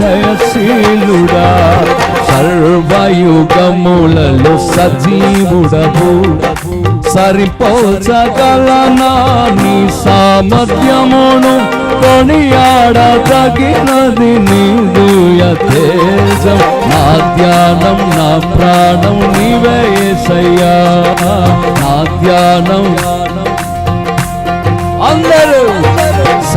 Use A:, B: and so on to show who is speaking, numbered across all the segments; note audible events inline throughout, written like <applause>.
A: జయశీలుడా సర్వయుగములలో సజీవుడవు. సరిపోచగలనా నీ సామర్థ్యమును కొనియాడదగినది నీదు యథేజం. నా ధ్యానం నా ప్రాణం నివేశయ్యా నా ధ్యానం. అందరూ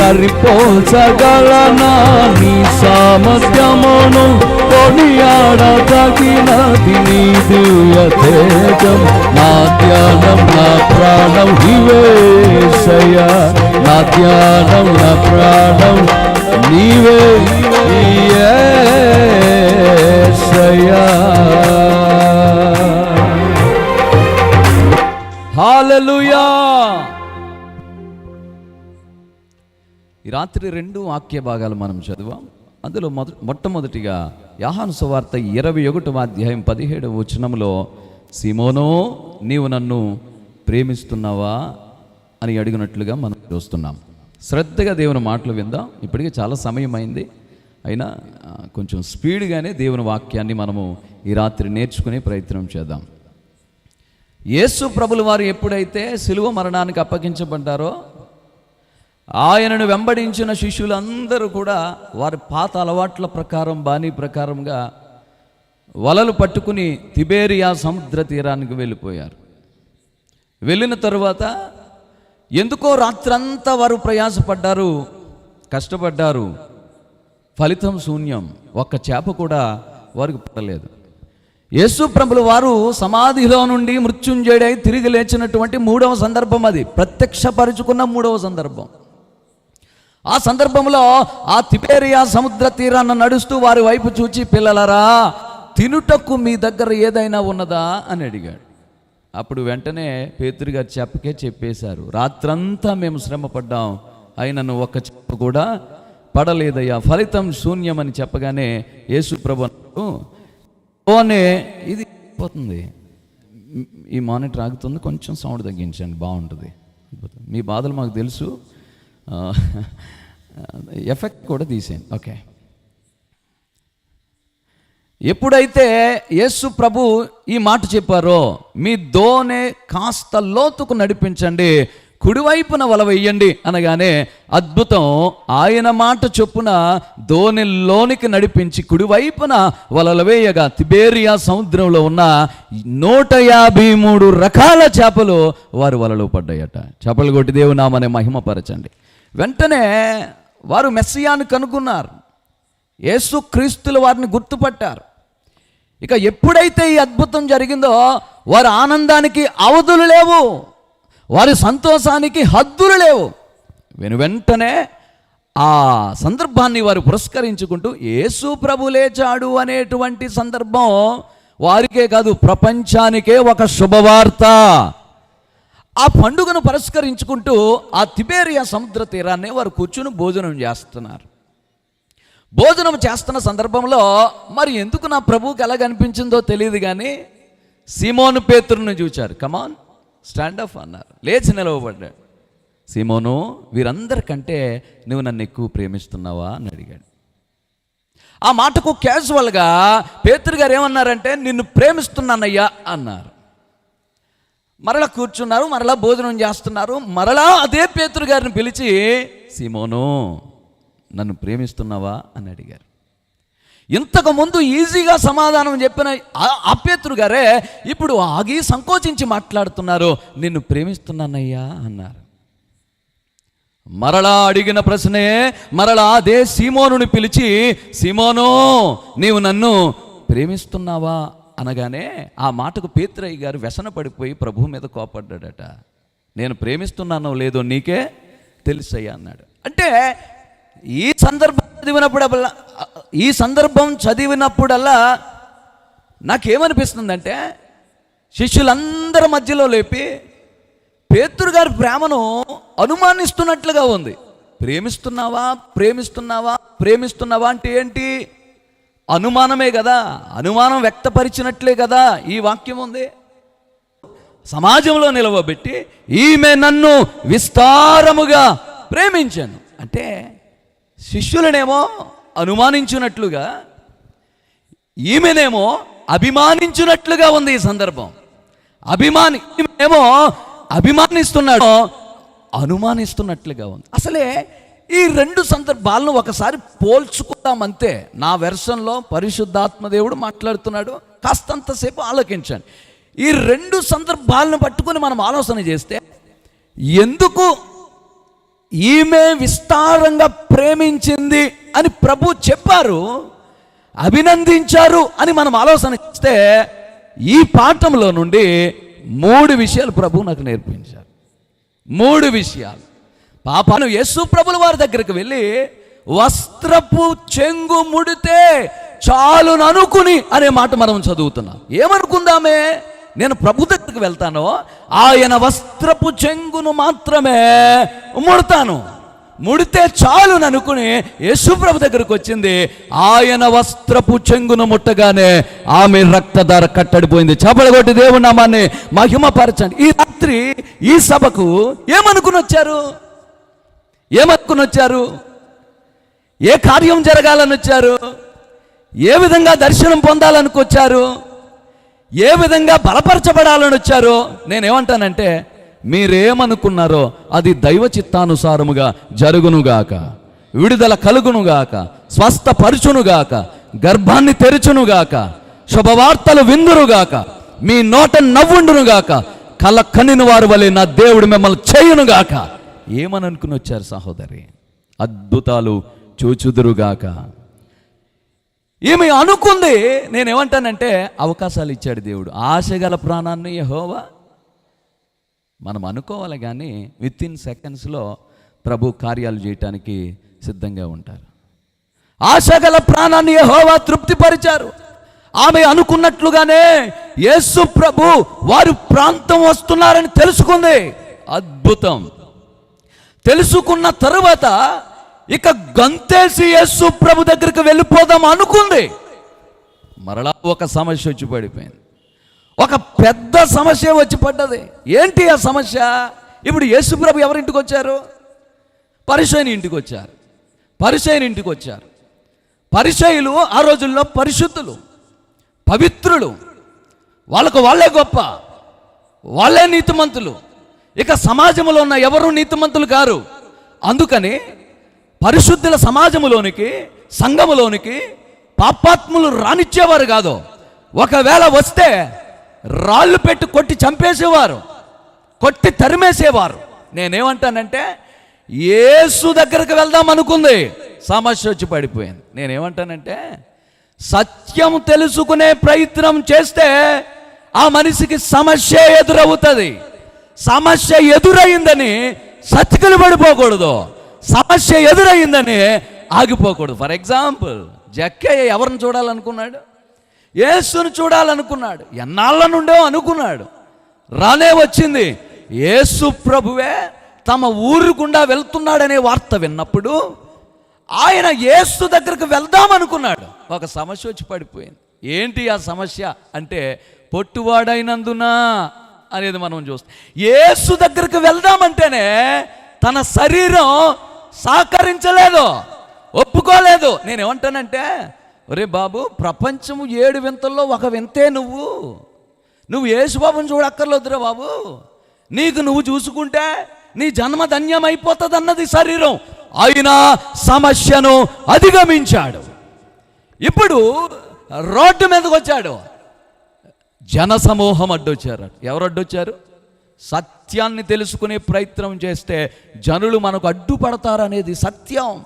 A: సరిపోచగలనా? నీ సామర్థ్యమును కొనియాడదగినది నీ దివ్యతేజం నా ధ్యానం నా ప్రాణం ఇవేశయ నా ధ్యానం నా ప్రాణం నీవే హాలలుయా! ఈ రాత్రి రెండు వాక్య భాగాలు మనం చదివాం అందులో మొద మొట్టమొదటిగా యాహాను సువార్త ఇరవై ఒకటవ అధ్యాయం పదిహేడవ వచనంలో సిమోనో నీవు నన్ను ప్రేమిస్తున్నావా? అని అడిగినట్లుగా మనం చూస్తున్నాం. శ్రద్ధగా దేవుని మాటలు విందాం. ఇప్పటికే చాలా సమయం అయింది అయినా కొంచెం స్పీడ్గానే దేవుని వాక్యాన్ని మనము ఈ రాత్రి నేర్చుకునే ప్రయత్నం చేద్దాం. యేసు ప్రభుల వారు ఎప్పుడైతే సిలువ మరణానికి అప్పగించబడ్డారో ఆయనను వెంబడించిన శిష్యులందరూ కూడా వారి పాత అలవాట్ల ప్రకారం బాణీ ప్రకారంగా వలలు పట్టుకుని తిబేరియా సముద్ర తీరానికి వెళ్ళిపోయారు. వెళ్ళిన తరువాత ఎందుకో రాత్రంతా వారు ప్రయాసపడ్డారు కష్టపడ్డారు. ఫలితం శూన్యం ఒక్క చేప కూడా వారికి పడలేదు యేసు ప్రభులు వారు సమాధిలో నుండి మృత్యుంజయుడై తిరిగి లేచినటువంటి మూడవ సందర్భం అది. ప్రత్యక్షపరుచుకున్న మూడవ సందర్భం. ఆ సందర్భంలో ఆ తిబేరియా సముద్ర తీరాన్ని నడుస్తూ వారి వైపు చూచి పిల్లలరా తినుటకు మీ దగ్గర ఏదైనా ఉన్నదా? అని అడిగాడు. అప్పుడు వెంటనే పేతురుగారు చెప్పకే చెప్పేశారు రాత్రంతా మేము శ్రమ పడ్డాం. అయినను ఒక్క చెప్ప కూడా పడలేదయ్యా. ఫలితం శూన్యమని చెప్పగానే యేసు ప్రభు ఓనే ఇది పోతుంది. ఈ మానిటర్ ఆగుతుంది కొంచెం సౌండ్ తగ్గించండి బాగుంటుంది. మీ బాధలు మాకు తెలుసు. ఎఫెక్ట్ కూడా తీసేయండి. ఓకే. ఎప్పుడైతే యేసు ప్రభు ఈ మాట చెప్పారో మీ దోనే కాస్త లోతుకు నడిపించండి కుడివైపున వల వెయ్యండి అనగానే అద్భుతం. ఆయన మాట చొప్పున దోణిలోనికి నడిపించి కుడివైపున వలలు వేయగా తిబేరియా సముద్రంలో ఉన్న నూట యాభై మూడు రకాల చేపలు వారి వలలో పడ్డాయట. చేపలు కొట్టి దేవునామనే మహిమపరచండి. వెంటనే వారు మెస్సియాను కనుగొన్నారు. యేసు క్రీస్తుల వారిని గుర్తుపట్టారు. ఇక ఎప్పుడైతే ఈ అద్భుతం జరిగిందో వారి ఆనందానికి అవధులు లేవు. వారి సంతోషానికి హద్దులు లేవు. వెను వెంటనే ఆ సందర్భాన్ని వారు పురస్కరించుకుంటూ యేసు ప్రభు లేచాడు అనేటువంటి సందర్భం వారికే కాదు ప్రపంచానికే ఒక శుభవార్త. ఆ పండుగను పురస్కరించుకుంటూ ఆ తిబేరియా సముద్ర తీరాన్ని వారు కూర్చుని భోజనం చేస్తున్నారు. భోజనం చేస్తున్న సందర్భంలో మరి ఎందుకు నా ప్రభువుకి ఎలా కనిపించిందో తెలియదు కానీ సీమోను పేతురుని చూచారు. కమాన్ స్టాండప్ అన్నారు. లేచి నిలవబడ్డాడు. సీమోను వీరందరికంటే నువ్వు నన్ను ఎక్కువ ప్రేమిస్తున్నావా? అని అడిగాడు. ఆ మాటకు క్యాజువల్గా పేతురు గారు ఏమన్నారంటే నిన్ను ప్రేమిస్తున్నానయ్యా అన్నారు. మరలా కూర్చున్నారు మరలా భోజనం చేస్తున్నారు. మరలా అదే పేతురు గారిని పిలిచి సీమోను నన్ను ప్రేమిస్తున్నావా? అని అడిగారు. ఇంతకు ముందు ఈజీగా సమాధానం చెప్పిన ఆ- పేతురు గారే ఇప్పుడు ఆగి సంకోచించి మాట్లాడుతున్నారు. నిన్ను ప్రేమిస్తున్నానయ్యా అన్నారు. మరలా అడిగిన ప్రశ్నే మరలా అదే సీమోనుని పిలిచి సీమోను నీవు నన్ను ప్రేమిస్తున్నావా? అనగానే ఆ మాటకు పేత్రయ్య గారు వ్యసన పడిపోయి ప్రభు మీద కోపడ్డాడట. నేను ప్రేమిస్తున్నానో లేదో నీకే తెలుసయ్యా అన్నాడు. అంటే ఈ సందర్భం చదివినప్పుడల్లా ఈ సందర్భం చదివినప్పుడల్లా నాకేమనిపిస్తుందంటే శిష్యులందరి మధ్యలో లేపి పేతురు గారి ప్రేమను అనుమానిస్తున్నట్లుగా ఉంది. ప్రేమిస్తున్నావా ప్రేమిస్తున్నావా ప్రేమిస్తున్నావా అంటే ఏంటి? అనుమానమే కదా అనుమానం వ్యక్తపరిచినట్లే కదా ఈ వాక్యం ఉంది. సమాజంలో నిలవబెట్టి ఈమె నన్ను విస్తారముగా ప్రేమించాను. అంటే శిష్యులనేమో అనుమానించినట్లుగా ఈమెనేమో అభిమానించినట్లుగా ఉంది ఈ సందర్భం. అభిమాని ఏమో అభిమానిస్తున్నాడు అనుమానిస్తున్నట్లుగా ఉంది. అసలే ఈ రెండు సందర్భాలను ఒకసారి పోల్చుకుందామంతే నా వెర్షన్లో పరిశుద్ధాత్మ దేవుడు మాట్లాడుతున్నాడు. కాస్తంతసేపు ఆలోకించండి. ఈ రెండు సందర్భాలను పట్టుకొని మనం ఆలోచన చేస్తే ఎందుకు ఈమె విస్తారంగా ప్రేమించింది అని ప్రభు చెప్పారు అభినందించారు అని మనం ఆలోచన చేస్తే ఈ పాఠంలో నుండి మూడు విషయాలు ప్రభు నాకు నేర్పించారు. మూడు విషయాలు. పాపాను యేసు ప్రభుల వారి దగ్గరికి వెళ్ళి వస్త్రపు చెంగు ముడితే చాలును అనుకుని అనే మాట మనం చదువుతున్నాం. ఏమనుకుందామే? నేను ప్రభు దగ్గరికి వెళ్తానో ఆయన వస్త్రపు చెంగును మాత్రమే ముడతాను. ముడితే చాలు అనుకుని యేసుప్రభు దగ్గరకు వచ్చింది ఆయన వస్త్రపు చెంగును ముట్టగానే ఆమె రక్తధార కట్టడిపోయింది. చపడగొట్టి దేవుని నామాన్ని మహిమపరచండి. ఈ రాత్రి ఈ సభకు ఏమనుకుని వచ్చారు? ఏమనుకుని వచ్చారు ఏ కార్యం జరగాలని వచ్చారు ఏ విధంగా దర్శనం పొందాలనుకొచ్చారు? ఏ విధంగా బలపరచబడాలని వచ్చారో నేనేమంటానంటే మీరేమనుకున్నారో అది దైవ చిత్తానుసారముగా జరుగునుగాక. విడుదల కలుగునుగాక. స్వస్థపరచునుగాక. గర్భాన్ని తెరుచునుగాక. శుభవార్తలు విందురుగాక మీ నోట నవ్వుండునుగాక. కల కన్నిన వారు వలె నా దేవుడు మిమ్మల్ని చేయునుగాక. ఏమని అనుకుని వచ్చారు సహోదరి? అద్భుతాలు చూచుదురుగాక. ఈమె అనుకుంది? నేనేమంటానంటే అవకాశాలు ఇచ్చాడు దేవుడు. ఆశగల ప్రాణాన్ని యహోవా. మనం అనుకోవాలి కానీ విత్ ఇన్ సెకండ్స్లో ప్రభు కార్యాలు చేయటానికి సిద్ధంగా ఉంటారు. ఆశగల ప్రాణాన్ని యహోవా తృప్తిపరిచారు. ఆమె అనుకున్నట్లుగానే యేసు ప్రభు వారు ప్రాంతం వస్తున్నారని తెలుసుకుంది. అద్భుతం. తెలుసుకున్న తరువాత ఇక గంతేసి యేసు ప్రభు దగ్గరికి వెళ్ళిపోదాం అనుకుంది. మరలా ఒక సమస్య వచ్చి పడిపోయింది. ఒక పెద్ద సమస్య వచ్చి పడ్డది. ఏంటి ఆ సమస్య? ఇప్పుడు యేసు ప్రభు ఎవరింటికి వచ్చారు? పరిచయని ఇంటికి వచ్చారు. పరిచయని ఇంటికి వచ్చారు. పరిచయులు ఆ రోజుల్లో పరిశుద్ధులు పవిత్రులు. వాళ్ళకు వాళ్ళే గొప్ప. వాళ్ళే నీతిమంతులు. ఇక సమాజంలో ఉన్న ఎవరు నీతిమంతులు కారు? అందుకని పరిశుద్ధుల సమాజములోనికి సంఘములోనికి పాపాత్ములు రానిచ్చేవారు కాదు. ఒకవేళ వస్తే రాళ్ళు పెట్టి కొట్టి చంపేసేవారు కొట్టి తరిమేసేవారు. నేనేమంటానంటే ఏసు దగ్గరకు వెళ్దాం అనుకుంది సమస్య వచ్చి పడిపోయింది. నేనేమంటానంటే సత్యం తెలుసుకునే ప్రయత్నం చేస్తే ఆ మనిషికి సమస్య ఎదురవుతుంది. సమస్య ఎదురయిందని సతికలు పడిపోకూడదు. సమస్య ఎదురైందని ఆగిపోకూడదు. ఫర్ ఎగ్జాంపుల్ జక్కయ్య ఎవరిని చూడాలనుకున్నాడు? యేసును చూడాలనుకున్నాడు. ఎన్నాళ్ళ నుండో అనుకున్నాడు. రానే వచ్చింది. యేసు ప్రభువే తమ ఊరు గుండా వెళ్తున్నాడనే వార్త విన్నప్పుడు ఆయన యేసు దగ్గరకు వెళ్దాం అనుకున్నాడు ఒక సమస్య వచ్చి పడిపోయింది. ఏంటి ఆ సమస్య? అంటే పొట్టువాడైనందున? అనేది మనం చూస్తాం. యేసు దగ్గరికి వెళ్దామంటేనే తన శరీరం సహకరించలేదు ఒప్పుకోలేదు. నేనేమంటానంటే ఒరే బాబు ప్రపంచము ఏడు వింతల్లో ఒక వింతే నువ్వు. నువ్వు యేసుబాబుని చూడక్కర్లేదురా బాబు. నీకు నువ్వు చూసుకుంటే నీ జన్మ ధన్యమైపోతుంది అన్నది శరీరం. అయినా సమస్యను అధిగమించాడు. ఇప్పుడు రోడ్డు మీదకి వచ్చాడు జన సమూహం ఎవరు అడ్డొచ్చారు? సత్యాన్ని తెలుసుకునే ప్రయత్నం చేస్తే జనులు మనకు అడ్డుపడతారనేది సత్యం.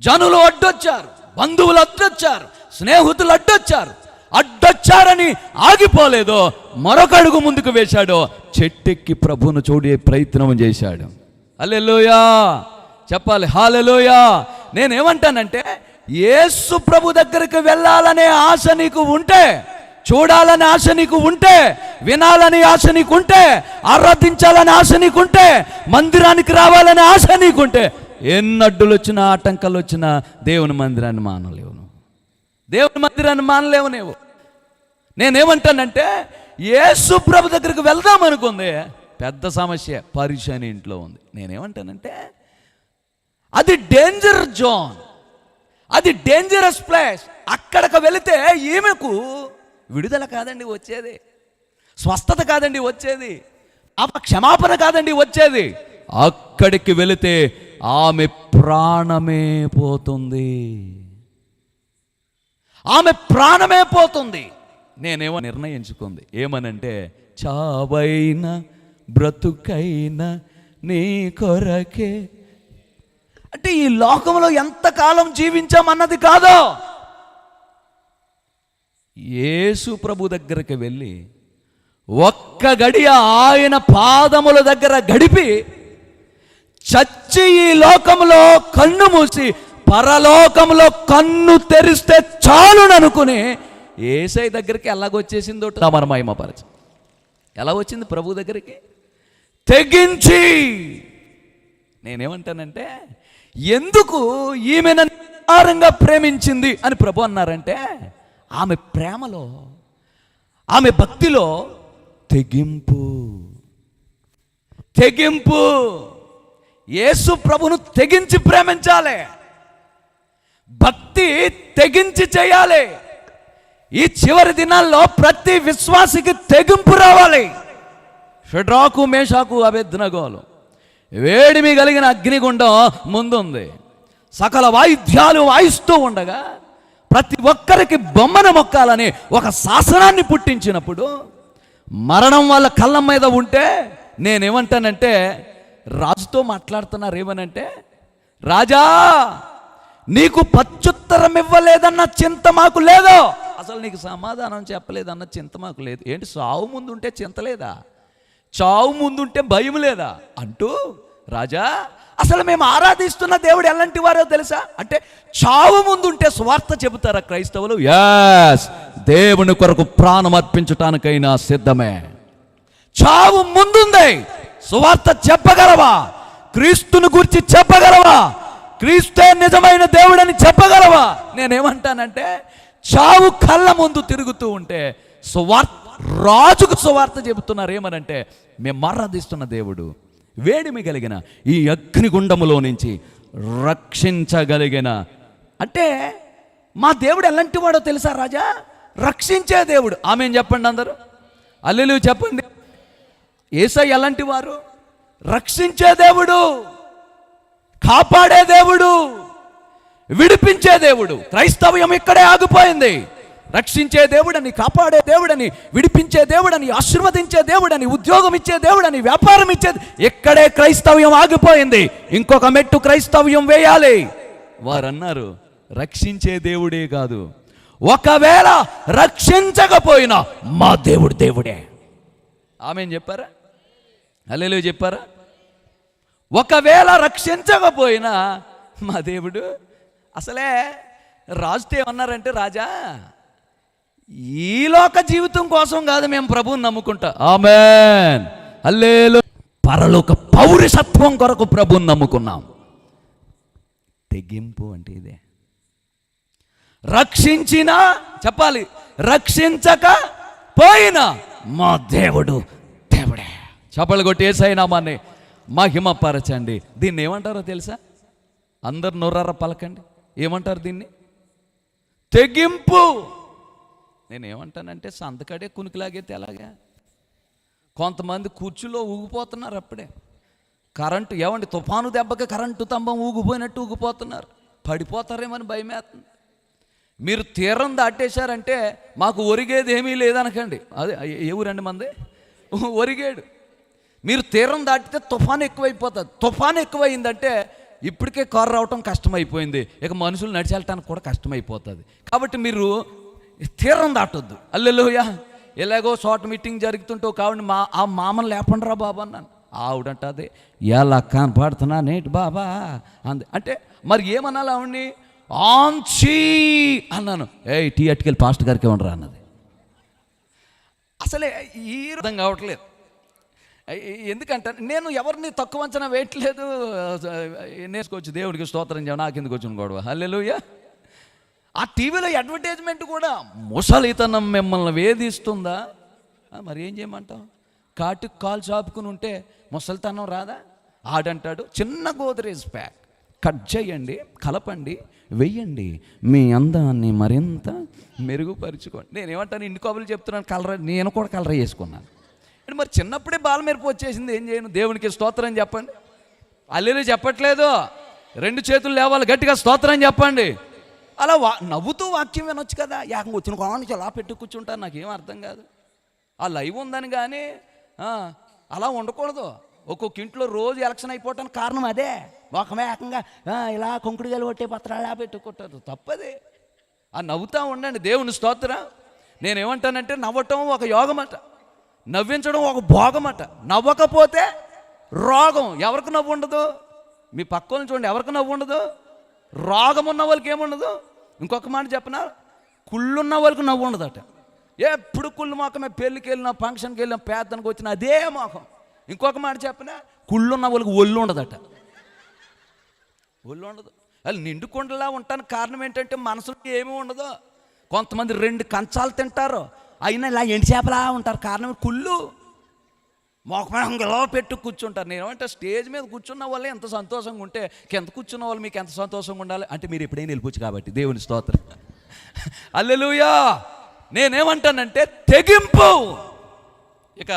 A: జనులు అడ్డొచ్చారు బంధువులు అడ్డొచ్చారు స్నేహితులు అడ్డొచ్చారు. అడ్డొచ్చారని ఆగిపోలేదో మరొక అడుగు ముందుకు వేశాడో చెట్టెక్కి ప్రభును చూడే ప్రయత్నం చేశాడు. అల్లెలోయా చెప్పాలి హాలెలోయా నేనేమంటానంటే యేసు ప్రభు దగ్గరికి వెళ్ళాలనే ఆశ నీకు ఉంటే చూడాలని ఆశ నీకు ఉంటే వినాలని ఆశ నీకు ఉంటే ఆరాధించాలని ఆశ నీకుంటే మందిరానికి రావాలని ఆశ నీకుంటే ఎన్ని అడ్డులు వచ్చినా ఆటంకాలు వచ్చినా దేవుని మందిరాన్ని మానలేవు దేవుని మందిరాన్ని మానలేవు నువ్వు నేనేమంటానంటే యేసు ప్రభు దగ్గరికి వెళ్దాం అనుకుంది పెద్ద సమస్య పరిశాని ఇంట్లో ఉంది. నేనేమంటానంటే అది డేంజర్ జోన్ అది డేంజరస్ ప్లేస్. అక్కడికి వెళితే ఈమెకు విడుదల కాదండి వచ్చేది. స్వస్థత కాదండి వచ్చేది. ఆప క్షమాపణ కాదండి వచ్చేది. అక్కడికి వెళితే ఆమె ప్రాణమే పోతుంది. ఆమె ప్రాణమే పోతుంది. నేనేమో నిర్ణయించుకుంది. ఏమనంటే చావైన బ్రతుకైన నీ కొరకే. అంటే ఈ లోకంలో ఎంతకాలం జీవించామన్నది కాదు. యేసు ప్రభు దగ్గరికి వెళ్ళి ఒక్క గడియ ఆయన పాదముల దగ్గర గడిపి చచ్చి ఈ లోకంలో కన్ను మూసి పరలోకంలో కన్ను తెరిస్తే చాలుననుకుని ఏసై దగ్గరికి ఎలాగొచ్చేసిందో మన మహిమపరచ. ఎలా వచ్చింది ప్రభు దగ్గరికి? తెగించి. నేనేమంటానంటే ఎందుకు ఈమెను నిస్సారంగా ప్రేమించింది అని ప్రభు అన్నారంటే ఆమె ప్రేమలో ఆమె భక్తిలో తెగింపు. తెగింపు. యేసు ప్రభును తెగించి ప్రేమించాలి. భక్తి తెగించి చేయాలి. ఈ చివరి దినాల్లో ప్రతి విశ్వాసికి తెగింపు రావాలి. షడ్రాకు మేషాకు అభెద్నగోలు వేడిమి కలిగిన అగ్నిగుండం ముందుంది. సకల వాయిద్యాలు వాయిస్తూ ఉండగా ప్రతి ఒక్కరికి బొమ్మను మొక్కాలని ఒక శాసనాన్ని పుట్టించినప్పుడు మరణం వాళ్ళ కళ్ళ మీద ఉంటే నేనేమంటానంటే రాజుతో మాట్లాడుతున్నారు ఏమనంటే రాజా నీకు పచ్చుత్తరం ఇవ్వలేదన్న చింత మాకు లేదు. అసలు నీకు సమాధానం చెప్పలేదన్న చింత మాకు లేదు. ఏంటి సావు ముందు ఉంటే చింత లేదా? చావు ముందుంటే భయం లేదా? అంటూ రాజా అసలు మేము ఆరాధిస్తున్న దేవుడు ఎలాంటి వారో తెలుసా? అంటే చావు ముందుంటే స్వార్థ చెబుతారా క్రైస్తవులు? యాస్ దేవుని కొరకు ప్రాణం అర్పించటానికైనా సిద్ధమే. చావు ముందుంది. సువార్త చెప్పగలవా? క్రీస్తుని గురించి చెప్పగలవా? క్రీస్తే నిజమైన దేవుడని చెప్పగలవా? నేనేమంటానంటే చావు కళ్ళ ముందు తిరుగుతూ ఉంటే సువార్త రాజుకు సువార్త చెబుతున్నారు ఏమనంటే మేము ఆరాధిస్తున్న దేవుడు. వేడిమి కలిగిన ఈ అగ్నిగుండములో నుంచి రక్షించగలిగిన. అంటే మా దేవుడు ఎలాంటి వాడో తెలుసా రాజా? రక్షించే దేవుడు. ఆమె చెప్పండి అందరూ? అల్లెలు చెప్పండి. ఏసై ఎలాంటి వారు? రక్షించే దేవుడు. కాపాడే దేవుడు. విడిపించే దేవుడు. క్రైస్తవ్యం ఇక్కడే ఆగిపోయింది. రక్షించే దేవుడని కాపాడే దేవుడని విడిపించే దేవుడని ఆశీర్వదించే దేవుడని ఉద్యోగం ఇచ్చే దేవుడని వ్యాపారం ఇచ్చేది ఎక్కడే క్రైస్తవ్యం ఆగిపోయింది. ఇంకొక మెట్టు క్రైస్తవ్యం వేయాలి. వారు అన్నారు రక్షించే దేవుడే కాదు. ఒకవేళ రక్షించకపోయినా మా దేవుడు దేవుడే. ఆమె చెప్పారా? అల్లెలు చెప్పారా? ఒకవేళ రక్షించకపోయినా మా దేవుడు అసలే రాజుతో ఏమన్నారంటే రాజా ఈ లోక జీవితం కోసం కాదు మేము ప్రభువుని నమ్ముకుంటా. ఆమెన్. అల్లేలు పరలోక పౌరసత్వం కొరకు ప్రభుని నమ్ముకున్నాం. తెగింపు అంటే ఇదే. రక్షించిన చెప్పాలి రక్షించక పోయినా మా దేవుడు దేవుడే. చెప్పలు కొట్టి ఏసైనామాన్ని మహిమపరచండి. దీన్ని ఏమంటారో తెలుసా? అందరు నొర్రార పలకండి. ఏమంటారు దీన్ని? తెగింపు. నేను ఏమంటానంటే సంతకడే కునికిలాగైతే ఎలాగా? కొంతమంది కుర్చీలో ఊగిపోతున్నారు అప్పుడే. కరెంటు ఏమండి తుఫాను దెబ్బకి కరెంటు స్తంభం ఊగిపోయినట్టు ఊగిపోతున్నారు. పడిపోతారేమని భయమేస్తుంది. మీరు తీరం దాటేశారంటే మాకు ఒరిగేది ఏమీ లేదనకండి. అదే ఏ ఊరండి మంది? ఒరిగేడు. మీరు తీరం దాటితే తుఫాన్ ఎక్కువైపోతుంది. తుఫాన్ ఎక్కువైందంటే ఇప్పటికే కారు రావటం కష్టమైపోయింది. ఇక మనుషులు నడిచి కూడా కష్టమైపోతుంది. కాబట్టి మీరు తీరం దాటొద్దు. అల్లెలోయ. ఎలాగో షార్ట్ మీటింగ్ జరుగుతుంటే ఒక మా ఆ మామని లేపండి రా బాబా అన్నాను. ఆవిడంట అదే ఎలా కనపడుతున్నా నేటి బాబా? అంది. అంటే మరి ఏమనాలి ఆవిడ్ని? ఆంచి అన్నాను. ఏ టీ అట్టుకెళ్ళి పాస్ట్ గారికి ఉండరా అన్నది. అసలే ఈ అర్థం కావట్లేదు. ఎందుకంటే నేను ఎవరిని తక్కువ అంచనా వేయట్లేదు. నేర్చుకోవచ్చు. దేవుడికి స్తోత్రం చేయడం నాకు ఎందుకు వచ్చిన గొడవ? హల్లెలుయ్యా ఆ టీవీలో అడ్వర్టైజ్మెంట్ కూడా ముసలితనం మిమ్మల్ని వేధిస్తుందా? మరి ఏం చేయమంటావు? కాటుకు కాలు చాపుకుని ఉంటే ముసలితనం రాదా? ఆడంటాడు చిన్న గోదరేజ్ ప్యాక్. కట్ చేయండి కలపండి వెయ్యండి. మీ అందాన్ని మరింత మెరుగుపరుచుకోండి. నేను ఏమంటాను ఇంటి కబులు చెప్తున్నాను కలర్ నేను కూడా కలర్ చేసుకున్నాను అంటే మరి చిన్నప్పుడే బాలమెరుపు వచ్చేసింది ఏం చేయను? దేవునికి స్తోత్రం చెప్పండి. అల్లెలు చెప్పట్లేదు. రెండు చేతులు లేవాలి గట్టిగా స్తోత్రం చెప్పండి. అలా వా నవ్వుతూ వాక్యం వినొచ్చు కదా. ఏకంగా వచ్చిన కోణానికి అలా పెట్టి కూర్చుంటారు నాకేం అర్థం కాదు. ఆ లైవ్ ఉందని కానీ అలా ఉండకూడదు. ఒక్కొక్క ఇంట్లో రోజు ఎలక్షన్ అయిపోవటానికి కారణం అదే. ఒక ఏకంగా ఇలా కొంకుడుగాలు కొట్టే పత్రాలు అలా పెట్టుకుంటారు తప్పది. ఆ నవ్వుతూ ఉండండి. దేవుని స్తోత్రం. నేనేమంటానంటే నవ్వటం ఒక యోగమట. నవ్వించడం ఒక భోగమట. నవ్వకపోతే రోగం. ఎవరికి నవ్వు ఉండదు? మీ పక్కన చూడండి. ఎవరికి నవ్వు ఉండదు? రోగం ఉన్న వాళ్ళకి ఏముండదు ఇంకొక మాట చెప్పనా? కుళ్ళున్న వాళ్ళకి నవ్వు ఉండదట ఎప్పుడు కుళ్ళు మొఖమే పెళ్ళికి వెళ్ళినా ఫంక్షన్కి వెళ్ళినా పేదనికి వచ్చిన అదే మొఖం ఇంకొక మాట చెప్పనా? కుళ్ళున్న వాళ్ళకి ఒళ్ళు ఉండదట ఒళ్ళు ఉండదు వాళ్ళు నిండు ఉంటానికి కారణం ఏంటంటే మనసులో ఏమీ ఉండదు. కొంతమంది రెండు కంచాలు తింటారు. అయినా ఇలా ఎండి చేపలా ఉంటారు. కారణం కుళ్ళు. మోకమంగలో పెట్టు కూర్చుంటారు. నేను ఏమంటే స్టేజ్ మీద కూర్చున్న వాళ్ళే ఎంత సంతోషంగా ఉంటే కింద కూర్చున్న వాళ్ళు మీకు ఎంత సంతోషంగా ఉండాలి? అంటే మీరు ఎప్పుడైనా వెళ్ళిపోవచ్చు కాబట్టి దేవుని స్తోత్రం. <laughs> అల్లెలుయా నేనేమంటానంటే తెగింపు! ఇక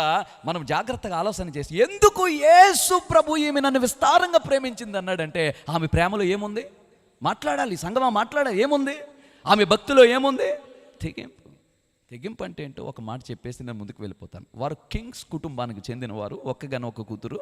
A: మనం జాగ్రత్తగా ఆలోచన చేసి ఎందుకు యేసు ప్రభు ఈమె నన్ను విస్తారంగా ప్రేమించింది? అన్నాడంటే ఆమె ప్రేమలో ఏముంది? మాట్లాడాలి సంగమా మాట్లాడాలి ఏముంది? ఆమె భక్తిలో ఏముంది? తెగింపు. తెగింపు అంటే ఏంటో ఒక మాట చెప్పేసి నేను ముందుకు వెళ్ళిపోతాను. వారు కింగ్స్ కుటుంబానికి చెందినవారు. ఒక్కగాని ఒక కూతురు.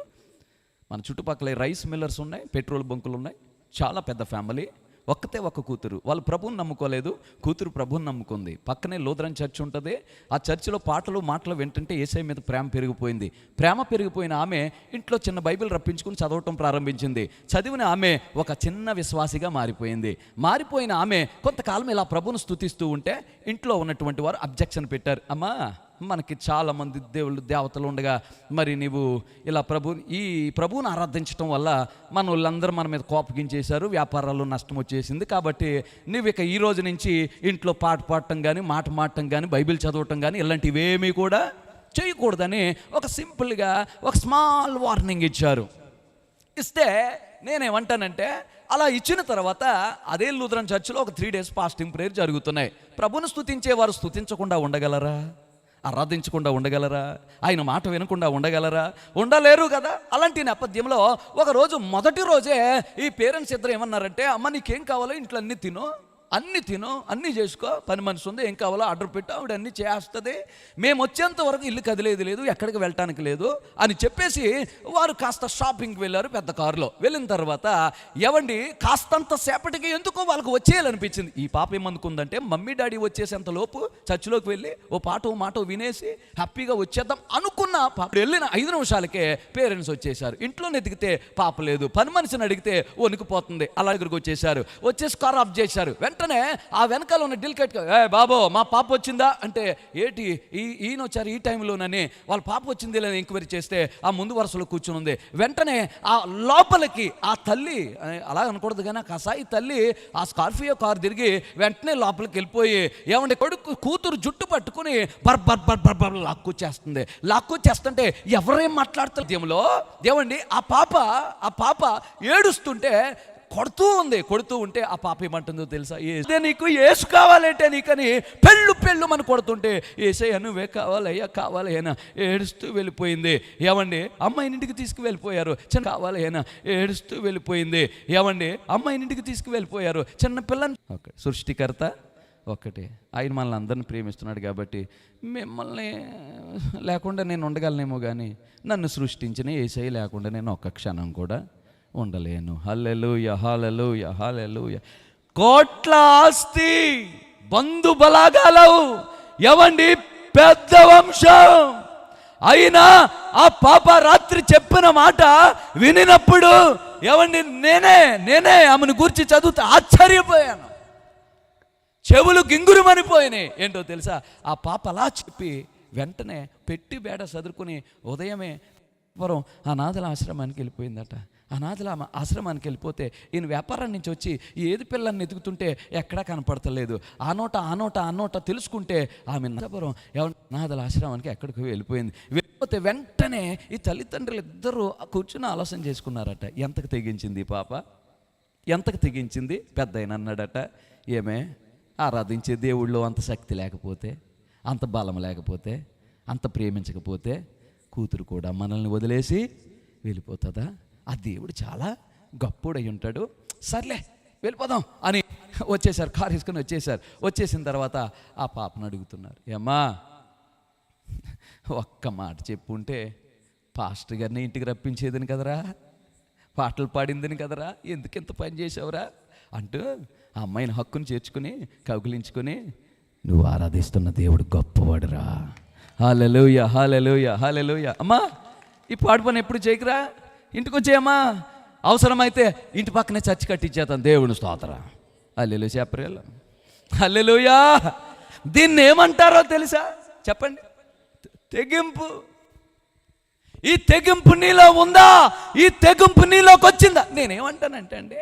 A: మన చుట్టుపక్కల రైస్ మిల్లర్స్ ఉన్నాయి పెట్రోల్ బంకులు ఉన్నాయి. చాలా పెద్ద ఫ్యామిలీ. ఒక్కతే ఒక్క కూతురు. వాళ్ళు ప్రభువుని నమ్ముకోలేదు కూతురు ప్రభువుని నమ్ముకుంది. పక్కనే లూథరన్ చర్చ్ ఉంటుంది. ఆ చర్చిలో పాటలు మాటలు వింటుంటే ఏసై మీద ప్రేమ పెరిగిపోయింది. ప్రేమ పెరిగిపోయిన ఆమె ఇంట్లో చిన్న బైబిల్ రప్పించుకుని చదవటం ప్రారంభించింది. చదివిన ఆమె ఒక చిన్న విశ్వాసిగా మారిపోయింది. మారిపోయిన ఆమె కొంతకాలం ఇలా ప్రభును స్థుతిస్తూ ఉంటే ఇంట్లో ఉన్నటువంటి వారు అబ్జెక్షన్ పెట్టారు. అమ్మా మనకి చాలామంది దేవుళ్ళు దేవతలు ఉండగా మరి నీవు ఇలా ప్రభు ఈ ప్రభువుని ఆరాధించడం వల్ల మన వాళ్ళందరూ మన మీద కోపగించేశారు వ్యాపారాల్లో నష్టం వచ్చేసింది. కాబట్టి నువ్వు ఇక ఈ రోజు నుంచి ఇంట్లో పాట పాడటం కానీ మాట మాడటం కానీ బైబిల్ చదవటం కానీ ఇలాంటివేమీ కూడా చేయకూడదని ఒక సింపుల్గా ఒక స్మాల్ వార్నింగ్ ఇచ్చారు. ఇస్తే నేనేమంటానంటే అలా ఇచ్చిన తర్వాత అదే లూథరన్ చర్చిలో ఒక త్రీ డేస్ ఫాస్టింగ్ ప్రేయర్ జరుగుతున్నాయి. ప్రభుని స్తుతించే వారు స్థుతించకుండా ఉండగలరా? ఆరాధించకుండా ఉండగలరా? ఆయన మాట వినకుండా ఉండగలరా? ఉండలేరు కదా? అలాంటి నేపథ్యంలో ఒక రోజు మొదటి రోజే ఈ పేరెంట్స్ ఇద్దరు ఏమన్నారంటే అమ్మ నీకేం కావాలో ఇంట్లో అన్ని తిను. అన్ని తిను అన్నీ చేసుకో పని మనిషి ఉంది ఏం కావాలో ఆర్డర్ పెట్టు ఆవిడ అన్ని చేస్తుంది. మేము వచ్చేంత వరకు ఇల్లు కదిలేదు లేదు ఎక్కడికి వెళ్ళటానికి లేదు అని చెప్పేసి వారు కాస్త షాపింగ్కి వెళ్ళారు పెద్ద కారులో. వెళ్ళిన తర్వాత ఎవండి కాస్తంత సేపటికి ఎందుకో వాళ్ళకు వచ్చేయాలనిపించింది. ఈ పాప ఏమనుకుందంటే మమ్మీ డాడీ వచ్చేసేంత లోపు చర్చిలోకి వెళ్ళి ఓ పాట ఓ మాట వినేసి హ్యాపీగా వచ్చేద్దాం అనుకున్న పాప వెళ్ళిన ఐదు నిమిషాలకే పేరెంట్స్ వచ్చేసారు ఇంట్లో ఎదిగితే పాప లేదు పని మనిషిని అడిగితే వణికిపోతుంది. అలా దగ్గరికి వచ్చేసారు వచ్చేసి కార్ ఆఫ్ చేశారు. వెంటనే ఆ వెనకాల ఉన్న డిల్కెట్ ఏ బాబో మా పాప వచ్చిందా? అంటే ఏటి? ఈ ఈయన వచ్చారు ఈ టైంలోనని వాళ్ళ పాప వచ్చింది లేని ఎంక్వైరీ చేస్తే ఆ ముందు వరుసలో కూర్చుని ఉంది. వెంటనే ఆ లోపలికి ఆ తల్లి అలా అనకూడదు కానీ ఆ కసాయి తల్లి ఆ స్కార్పియో కారు తిరిగి వెంటనే లోపలికి వెళ్ళిపోయి ఏమంటే కొడుకు కూతురు జుట్టు పట్టుకుని బర్ బర్ బర్ బర్ బర్ లాక్కొచ్చేస్తుంది లాక్కొచ్చేస్తుంటే ఎవరేం మాట్లాడుతారు? దేవులో దేవండి ఆ పాప ఆ పాప ఏడుస్తుంటే కొడుతూ ఉంది కొడుతూ ఉంటే ఆ పాప ఏమంటుందో తెలుసా? ఏదే నీకు ఏసు కావాలంటే నీకని పెళ్ళు పెళ్ళు మన కొడుతుంటే ఏసయ్య నువ్వే కావాలయ్యా కావాలయ్యా ఏడుస్తూ వెళ్ళిపోయింది. ఏమండి? అమ్మాయిని ఇంటికి తీసుకువెళ్ళిపోయారు. చిన్న కావాలయ్యా ఏడుస్తూ వెళ్ళిపోయింది. ఏమండి? అమ్మాయి ఇంటికి తీసుకువెళ్ళిపోయారు. చిన్న పిల్లని ఓకే సృష్టికర్త ఒకటి. ఆయన మనల్ని అందరిని ప్రేమిస్తున్నాడు కాబట్టి మిమ్మల్ని లేకుండా నేను ఉండగలనేమో కానీ నన్ను సృష్టించిన ఏసై లేకుండా నేను ఒక్క క్షణం కూడా ఉండలేను. హల్లెలూయ హల్లెలూయ హల్లెలూయ. కోట్ల ఆస్తి బంధు బలాగాలవు ఎవండి? పెద్ద వంశం. అయినా ఆ పాప రాత్రి చెప్పిన మాట వినినప్పుడు ఎవండి? నేనే నేనే ఆమెను గురించి చదువుతూ ఆశ్చర్యపోయాను. చెవులు గింగురుమనిపోయినాయి ఏంటో తెలుసా? ఆ పాప అలా చెప్పి వెంటనే పెట్టి బేడ చదువుకుని ఉదయమే వరం అనాథల ఆశ్రమానికి వెళ్ళిపోయిందట. అనాథల ఆశ్రమానికి వెళ్ళిపోతే ఈయన వ్యాపారం నుంచి వచ్చి ఏది పిల్లల్ని ఎదుగుతుంటే ఎక్కడా కనపడతలేదు. ఆ నోట ఆ నోట ఆ నోట తెలుసుకుంటే ఆమె నరపురం ఎవరి? అనాథల ఆశ్రమానికి ఎక్కడికి వెళ్ళిపోయింది. వెళ్ళిపోతే వెంటనే ఈ తల్లిదండ్రులు ఇద్దరూ కూర్చుని ఆలోచన చేసుకున్నారట. ఎంతకు తెగించింది పాప? ఎంతకు తెగించింది? పెద్ద అయిన అన్నాడట. ఏమే? ఆరాధించే దేవుళ్ళు అంత శక్తి లేకపోతే అంత బలం లేకపోతే అంత ప్రేమించకపోతే కూతురు కూడా మనల్ని వదిలేసి వెళ్ళిపోతుందా? ఆ దేవుడు చాలా గొప్పోడై ఉంటాడు. సర్లే వెళ్ళిపోదాం అని వచ్చేసారు కారు తీసుకొని వచ్చేసారు వచ్చేసిన తర్వాత ఆ పాపను అడుగుతున్నారు ఏమ్మా ఒక్క మాట చెప్పుంటే పాస్టర్ గారిని ఇంటికి రప్పించేదని కదరా? పాటలు పాడిందని కదరా? ఎందుకు ఇంత పని చేసావురా అంటూ ఆ అమ్మాయిని హక్కును చేర్చుకుని కౌగిలించుకొని నువ్వు ఆరాధిస్తున్న దేవుడు గొప్పవాడురా. Hallelujah hallelujah hallelujah. అమ్మా ఈ పాడు పని ఎప్పుడు చేయకురా? ఇంటికి వచ్చేయమ్మా అవసరమైతే ఇంటి పక్కనే చర్చి కట్టించేతాను దేవుని స్తోత్ర. అల్లెలు చెప్పరేళ్ళు అల్లెలుయా దీన్ని ఏమంటారో తెలుసా? చెప్పండి. తెగింపు. ఈ తెగింపు నీలో ఉందా? ఈ తెగింపు నీలోకి వచ్చిందా? నేనేమంటానంటే అండి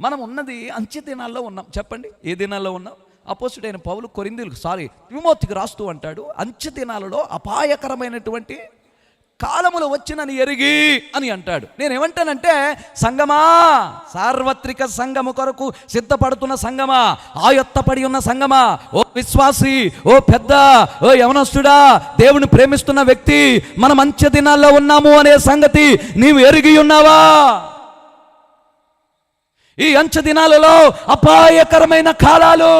A: మనం ఉన్నది అంచె దినాల్లో ఉన్నాం. చెప్పండి ఏ దినాల్లో ఉన్నాం? అపోజిట్ పౌలు కొరిందులకు సారీ విమోతికి రాస్తూ అంటాడు అంచె దినాలలో అపాయకరమైనటువంటి కాలములు వచ్చినని ఎరిగి అని అంటాడు. నేనేమంటానంటే సంగమా సార్వత్రిక సంగము కొరకు సిద్ధపడుతున్న సంగమా ఆయత్తపడి ఉన్న సంగమా ఓ విశ్వాసి ఓ పెద్ద ఓ యవనస్తుడా దేవుని ప్రేమిస్తున్న వ్యక్తి మనం మంచి దినాల్లో ఉన్నాము అనే సంగతి నీవు ఎరిగి ఉన్నావా? ఈ అంచె దినాలలో అపాయకరమైన కాలాలు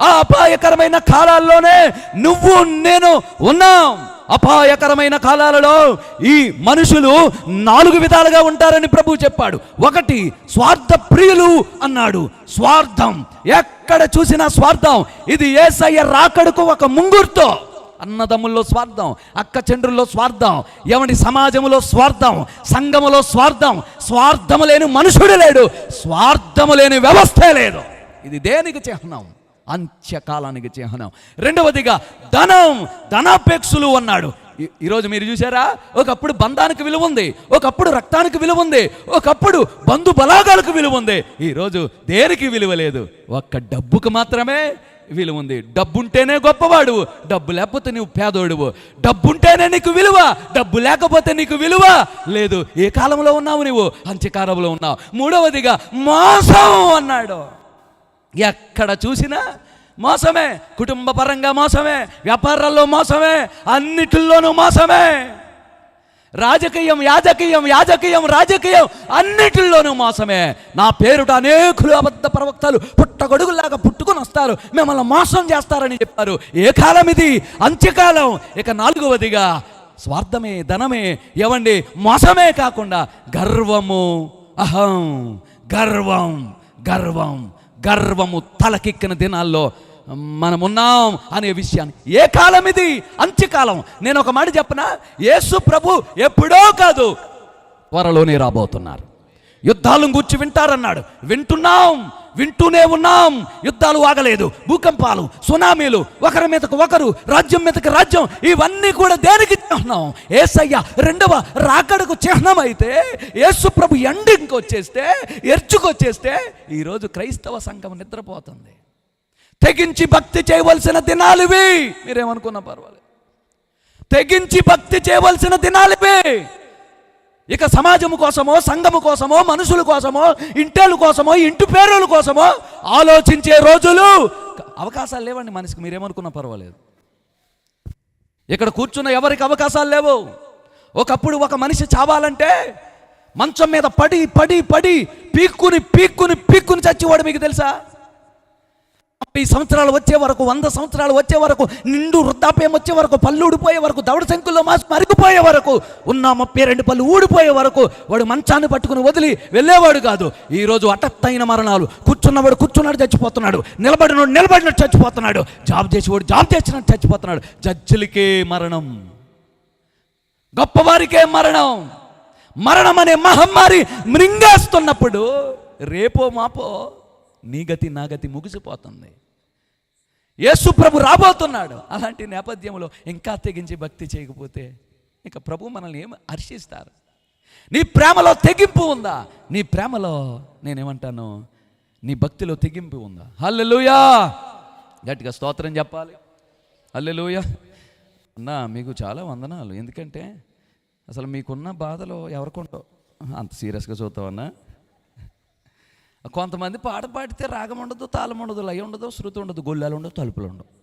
A: ఆ అపాయకరమైన కాలాల్లోనే నువ్వు నేను ఉన్నాం. అపాయకరమైన కాలాలలో ఈ మనుషులు నాలుగు విధాలుగా ఉంటారని ప్రభు చెప్పాడు. ఒకటి స్వార్థ ప్రియులు అన్నాడు. స్వార్థం ఎక్కడ చూసినా స్వార్థం. ఇది ఏసయ్య రాకడకు ఒక ముంగుర్తో. అన్నదమ్ముల్లో స్వార్థం అక్క చెండ్రుల్లో స్వార్థం ఎవడి సమాజంలో స్వార్థం సంఘములో స్వార్థం. స్వార్థము లేని మనుషుడు లేడు స్వార్థము లేని వ్యవస్థే లేదు. ఇది దేనికి చిహ్నం? అంత్యకాలానికి చిహ్నం. రెండవదిగా ధనం ధనాపేక్షులు అన్నాడు. ఈ- ఈరోజు మీరు చూసారా ఒకప్పుడు బంధానికి విలువ ఉంది ఒకప్పుడు రక్తానికి విలువ ఉంది ఒకప్పుడు బంధు బలాగాలకు విలువ ఉంది. ఈరోజు దేనికి విలువ లేదు? ఒక్క డబ్బుకు మాత్రమే విలువ ఉంది. డబ్బుంటేనే గొప్పవాడు డబ్బు లేకపోతే నువ్వు పేదోడువు. డబ్బుంటేనే నీకు విలువ డబ్బు లేకపోతే నీకు విలువ లేదు. ఏ కాలంలో ఉన్నావు నువ్వు అంత్యకాలంలో ఉన్నావు. మూడవదిగా మోసం అన్నాడు. ఎక్కడ చూసినా మోసమే కుటుంబ పరంగా మోసమే వ్యాపారాల్లో మోసమే అన్నిటిల్లోనూ మోసమే. రాజకీయం యాజకీయం యాజకీయం రాజకీయం అన్నిటిల్లోనూ మోసమే. నా పేరుట అనేకులు అబద్ధ ప్రవక్తలు పుట్టగొడుగులాగా పుట్టుకొని వస్తారు. మిమ్మల్ని మోసం చేస్తారని చెప్పారు. ఏ కాలం ఇది? అంత్యకాలం. ఇక నాలుగవదిగా స్వార్థమే ధనమే ఎవండి మోసమే కాకుండా గర్వము. అహం. గర్వం. గర్వం. గర్వము తలకెక్కిన దినాల్లో మనమున్నాం అనే విషయాన్ని. ఏ కాలం ఇది? అంత్యకాలం నేను ఒక మాట చెప్పనా? యేసు ప్రభు ఎప్పుడో కాదు త్వరలోనే రాబోతున్నారు. యుద్ధాలను గుర్చి వింటారన్నాడు. వింటున్నాం వింటూనే ఉన్నాం. యుద్ధాలు ఆగలేదు. భూకంపాలు సునామీలు ఒకరి మీదకు ఒకరు రాజ్యం మీదకి రాజ్యం ఇవన్నీ కూడా దేనికి చిహ్నం? ఏసయ్య రెండవ రాకడకు చిహ్నం అయితే యేసు ప్రభు ఎండింగ్కి వచ్చేస్తే ఎర్చుకొచ్చేస్తే ఈరోజు క్రైస్తవ సంఘం నిద్రపోతుంది. తెగించి భక్తి చేయవలసిన దినాలు ఇవి. మీరేమనుకున్నా పర్వాలేదు. తెగించి భక్తి చేయవలసిన దినాలు ఇవి. ఇక సమాజము కోసమో సంఘము కోసమో మనుషుల కోసమో ఇంటేళ్ళ కోసమో ఇంటి పేరుల కోసమో ఆలోచించే రోజులు. అవకాశాలు లేవండి మనిషికి మీరేమనుకున్నా పర్వాలేదు. ఇక్కడ కూర్చున్న ఎవరికి అవకాశాలు లేవు? ఒకప్పుడు ఒక మనిషి చావాలంటే మంచం మీద పడి పడి పడి పీక్కుని పీక్కుని పీక్కుని చచ్చేవాడు మీకు తెలుసా? ముప్పై సంవత్సరాలు వచ్చే వరకు వంద సంవత్సరాలు వచ్చే వరకు నిండు వృద్ధాప్యం వచ్చే వరకు పళ్ళు ఊడిపోయే వరకు దవడ శంకుల్లో మాస్ మరిగిపోయే వరకు ఉన్న ముప్పై రెండు పళ్ళు ఊడిపోయే వరకు వాడు మంచాన్ని పట్టుకుని వదిలి వెళ్ళేవాడు కాదు. ఈరోజు అటత్తైన మరణాలు. కూర్చున్నవాడు కూర్చున్నాడు చచ్చిపోతున్నాడు. నిలబడినోడు నిలబడినట్టు చచ్చిపోతున్నాడు. జాబ్ చేసేవాడు జాబ్ చేసినట్టు చచ్చిపోతున్నాడు. జడ్జిలకే మరణం. గొప్పవారికే మరణం. మరణం అనే మహమ్మారి మృంగేస్తున్నప్పుడు రేపో మాపో నీ గతి నా గతి ముగిసిపోతుంది. యేసు ప్రభు రాబోతున్నాడు. అలాంటి నేపథ్యంలో ఇంకా తెగించి భక్తి చేయకపోతే ఇక ప్రభు మనల్ని ఏమి హర్షిస్తారు? నీ ప్రేమలో తెగింపు ఉందా? నీ ప్రేమలో నేనేమంటాను? నీ భక్తిలో తెగింపు ఉందా? హల్లెలూయా! గట్టిగా స్తోత్రం చెప్పాలి. హల్లెలూయా! అన్నా మీకు చాలా వందనాలు. ఎందుకంటే అసలు మీకున్న బాధలు ఎవరికుండవు? అంత సీరియస్గా చూస్తావన్నా కొంతమంది పాట పాడితే రాగం ఉండదు తాళం ఉండదు లయ ఉండదు శృతి ఉండదు గొల్లాలు ఉండదు తలుపులు ఉండవు.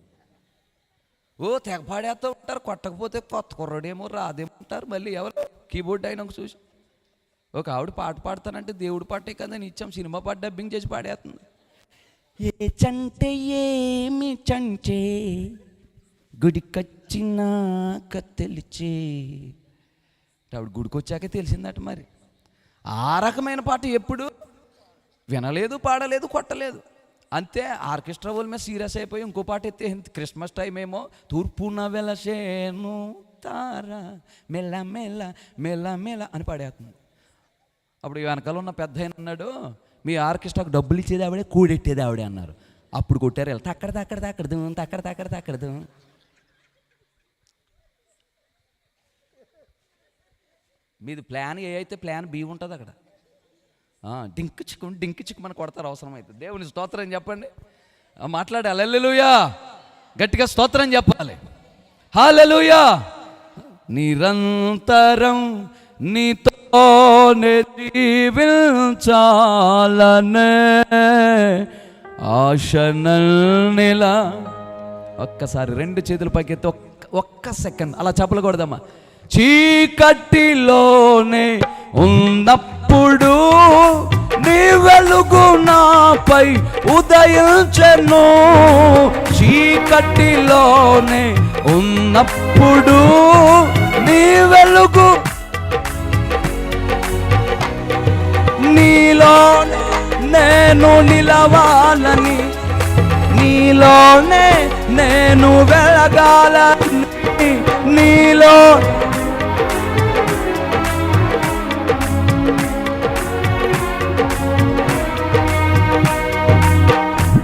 A: ఓ తెగ పాడేస్తూ ఉంటారు కొట్టకపోతే కొత్త కుర్రడేమో రాదేమంటారు మళ్ళీ ఎవరు? కీబోర్డ్ అయినా ఒక చూసి. ఒక ఆవిడ పాట పాడతానంటే దేవుడి పాటే కదా అని ఇచ్చాం సినిమా పాట డబ్బింగ్ చేసి పాడేస్తుంది. ఏ చంటే ఏమి చంటే గుడికొచ్చినాక తెలిచే ఆవిడ గుడికి తెలిసిందట మరి. ఆ రకమైన పాట ఎప్పుడు? వినలేదు పాడలేదు కొట్టలేదు. అంతే ఆర్కెస్ట్రా వాళ్ళ మీద సీరియస్ అయిపోయి ఇంకో పాట ఎత్తే క్రిస్మస్ టైం ఏమో తూర్పున వెలసేను తార మెల్ల మెల్ల మెల్ల మెల్ల అని పాడేస్తుంది. అప్పుడు వెనకాల ఉన్న పెద్ద ఆయన అన్నాడు మీ ఆర్కెస్ట్రాకు డబ్బులు ఇచ్చేది ఆవిడే కూడెట్టేది ఆవిడే అన్నారు. అప్పుడు కొట్టారు వెళ్తే అక్కడ అక్కడ తక్కడదు తక్కడ తక్కడ తక్కడదు మీది ప్లాన్ ఏ అయితే ప్లాన్ బి ఉంటుంది అక్కడ. ఆ, డింక్ చిక్కు చిక్కు మన కొడతారు అవసరం అవుతుంది దేవుని స్తోత్రం చెప్పండి. ఆ, మాట్లాడే అల్లెలుయా గట్టిగా స్తోత్రం చెప్పాలి. హాలెలుయా నిరంతరం నీతోనే జీవించాలనే ఆశనల్నిలా ఒక్కసారి రెండు చేతులు పైకెత్తి ఒక్క ఒక్క సెకండ్. అలా చెప్పలు కొడదామా? చీకటిలోనే ఉన్నప్పుడు అప్పుడు నీ వెలుగు నాపై ఉదయించెను? చీకటిలోనే ఉన్నప్పుడు నీ వెలుగు నీలోనే నేను నిలవాలని నీలోనే నేను వెలగాలని నీలో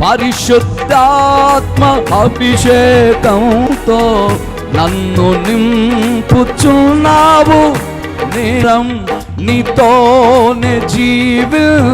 A: పరిశుద్ధాత్మ అభిషేకంతో నన్ను నింపుచున్నావు. నిరం నీతోనే జీవించాలనే